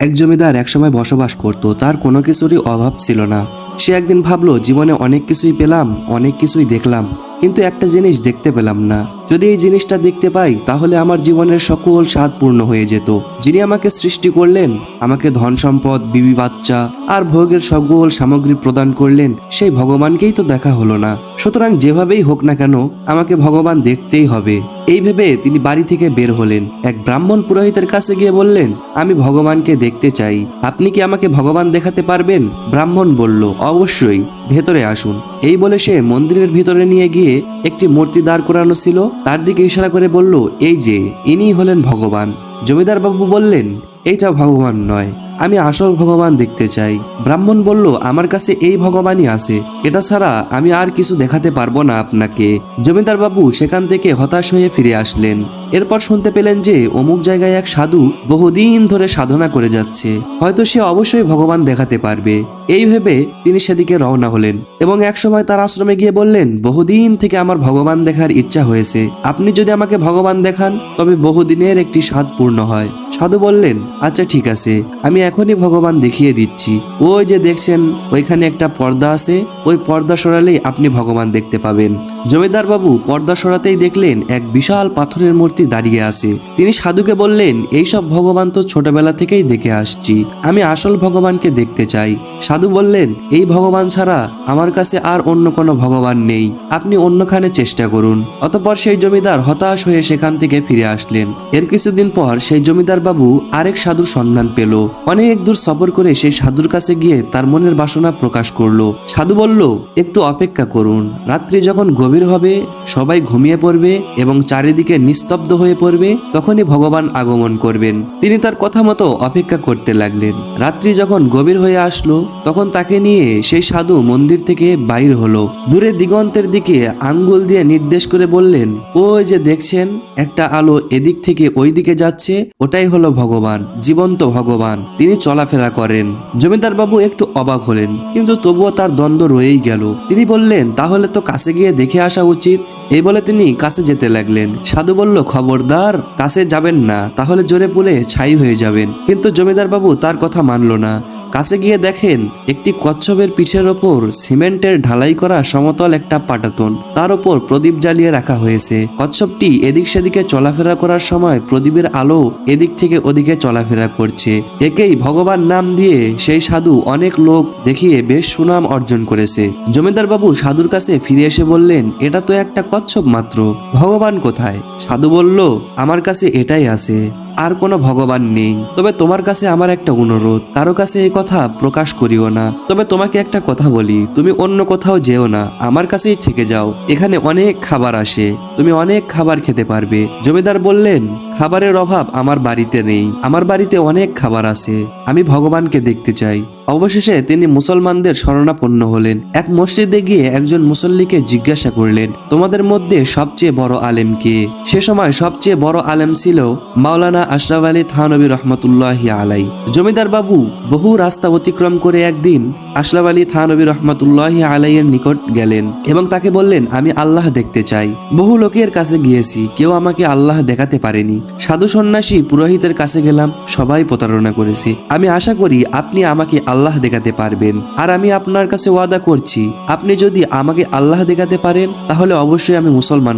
এক জমিদার একসময় বসবাস করত, তার কোনো কিছুরই অভাব ছিল না। সে একদিন ভাবলো, জীবনে অনেক কিছুই পেলাম, অনেক কিছুই দেখলাম, কিন্তু একটা জিনিস দেখতে পেলাম না। যদি এই জিনিসটা দেখতে পাই, তাহলে আমার জীবনের সকল স্বাদ পূর্ণ হয়ে যেত। যিনি আমাকে সৃষ্টি করলেন, আমাকে ধন সম্পদ, বিবি বাচ্চা আর ভোগের সকল সামগ্রী প্রদান করলেন, সেই ভগবানকেই তো দেখা হলো না। সুতরাং যেভাবেই হোক না কেন, আমাকে ভগবান দেখতেই হবে। এই ভেবে তিনি বাড়ি থেকে বের হলেন। এক ব্রাহ্মণ পুরোহিতের কাছে গিয়ে বললেন, আমি ভগবানকে দেখতে চাই। আপনি কি আমাকে ভগবান দেখাতে পারবেন? ব্রাহ্মণ বলল, অবশ্যই। ভেতরে আসুন। এই বলে সে মন্দিরের ভিতরে নিয়ে গিয়ে একটি মূর্তি দাঁড় করানো ছিল। তার দিকে ইশারা করে বলল, এই যে ইনি হলেন ভগবান। জমিদার বাবু বললেন, এইটা ভগবান নয়, আমি আসল ভগবান দেখতে চাই। ব্রাহ্মণ বলল, আমার কাছে এই ভগবানই আছে, এটা ছাড়া আমি আর কিছু দেখাতে পারব না আপনাকে। জমিদার বাবু সেখান থেকে হতাশ হয়ে ফিরে আসলেন। এরপর শুনতে পেলেন যে অমুক জায়গায় এক সাধু বহুদিন ধরে সাধনা করে যাচ্ছে, হয়তো সে অবশ্যই ভগবান দেখাতে পারবে। এই ভেবে তিনি সেদিকে রওনা হলেন। এবং একসময় তার আশ্রমে গিয়ে বললেন, বহুদিন থেকে আমার ভগবান দেখার ইচ্ছা হয়েছে। আপনি যদি আমাকে ভগবান দেখান, তবে বহুদিনের একটি স্বাদ পূর্ণ হয়। সাধু বললেন আচ্ছা ঠিক আছে। আমি এখনই ভগবান দেখিয়ে দিচ্ছি। ওই যে দেখছেন, ওইখানে একটা পর্দা আছে। ওই পর্দা সরালেই আপনি ভগবান দেখতে পাবেন। জমিদার বাবু পর্দা সরাতেই দেখলেন, এক বিশাল পাথরের মূর্তি দাঁড়িয়ে আছে। তিনি সাধুকে বললেন, এইসব ভগবান তো ছোটবেলা থেকেই দেখে আসছি। আমি আসল ভগবানকে দেখতে চাই। সাধু বললেন, এই ভগবান ছাড়া আমার কাছে আর অন্য কোনো ভগবান নেই। আপনি অন্যখানে চেষ্টা করুন। অতপর সেই জমিদার হতাশ হয়ে সেখান থেকে ফিরে আসলেন। এর কিছুদিন পর সেই জমিদার বাবু আরেক সাধুর সন্ধান পেল। অনেক দূর সফর করে সেই সাধুর কাছে গিয়ে তার মনের বাসনা প্রকাশ করল। সাধু বলল, একটু অপেক্ষা করুন। রাত্রি যখন গভীর হবে, সবাই ঘুমিয়ে পড়বে এবং চারিদিকে নিস্তব্ধ হয়ে পড়বে, তখনই ভগবান আগমন করবেন। তিনি তার কথা মতো অপেক্ষা করতে লাগলেন। রাত্রি যখন গভীর হয়ে আসলো, তখন তাকে নিয়ে সেই সাধু মন্দির থেকে বাইর হলো। দূরে দিগন্তের দিকে আঙ্গুল দিয়ে নির্দেশ করে বললেন, ওই যে দেখছেন, একটা আলো এদিক থেকে ওই দিকে যাচ্ছে, ওটাই হলো ভগবান, জীবন্ত ভগবান, তিনি চলাফেরা করেন। জমিদার বাবু একটু অবাক হলেন, কিন্তু তবুও তার দ্বন্দ্ব রয়েই গেল। তিনি বললেন, তাহলে তো কাছে গিয়ে দেখে আসা উচিত এই বলে তিনি কাছে যেতে লাগলেন। সাধু বলল, খবরদার, কাছে যাবেন না, তাহলে জোরে পুলে ছাই হয়ে যাবেন। কিন্তু জমিদার বাবু তার কথা মানল না। কাছে গিয়ে দেখেন, একটি কচ্ছপের পিঠের ওপর সিমেন্টের ঢালাই করা সমতল একটা পাটাতন। তার ওপর প্রদীপ জ্বালিয়ে রাখা হয়েছে। কচ্ছপটি এদিক সেদিকে চলাফেরা করার সময় প্রদীপের আলো এদিক থেকে ওদিকে চলাফেরা করছে। একেই ভগবান নাম দিয়ে সেই সাধু অনেক লোক দেখিয়ে বেশ সুনাম অর্জন করেছে। জমিদার বাবু সাধুর কাছে ফিরে এসে বললেন, এটা তো একটা কচ্ছপ মাত্র ভগবান কোথায়? সাধু বলল আমার কাছে এটাই আছে। আর কোনো ভগবান নেই। তবে তোমার কাছে আমার একটা অনুরোধ। কারও কাছে এই কথা প্রকাশ করিও না। তবে তোমাকে একটা কথা বলি। তুমি অন্য কোথাও যেও না। আমার কাছেই থেকে যাও। এখানে অনেক খাবার আসে। তুমি অনেক খাবার খেতে পারবে। জমিদার বললেন, খাবারের অভাব আমার বাড়িতে নেই। আমার বাড়িতে অনেক খাবার আছে। আমি ভগবানকে দেখতে চাই। অবশেষে তিনি মুসলমানদের শরণাপন্ন হলেন। এক মসজিদে গিয়ে একজন মুসল্লিকে জিজ্ঞাসা করলেন, তোমাদের মধ্যে সবচেয়ে বড় আলেম কে? সে সময় সবচেয়ে বড় আলেম ছিল মাওলানা আশরাফ আলী থানবী রহমতুল্লাহ আলাই। জমিদার বাবু বহু রাস্তা অতিক্রম করে একদিন আশরাফ আলী থানবী রহমতুল্লাহ আলাইয়ের নিকট গেলেন এবং তাকে বললেন, আমি আল্লাহ দেখতে চাই। বহু লোকের কাছে গিয়েছি, কেউ আমাকে আল্লাহ দেখাতে পারেনি। সাধু সন্ন্যাসী পুরোহিতের কাছে গেলাম, সবাই প্রতারণা করেছে। আমি আশা করি আপনি আমাকে আল্লাহ দেখাতে পারবেন। আর আমি আপনার কাছে ওয়াদা করছি, আপনি যদি আমাকে আল্লাহ দেখাতে পারেন, তাহলে অবশ্যই আমি মুসলমান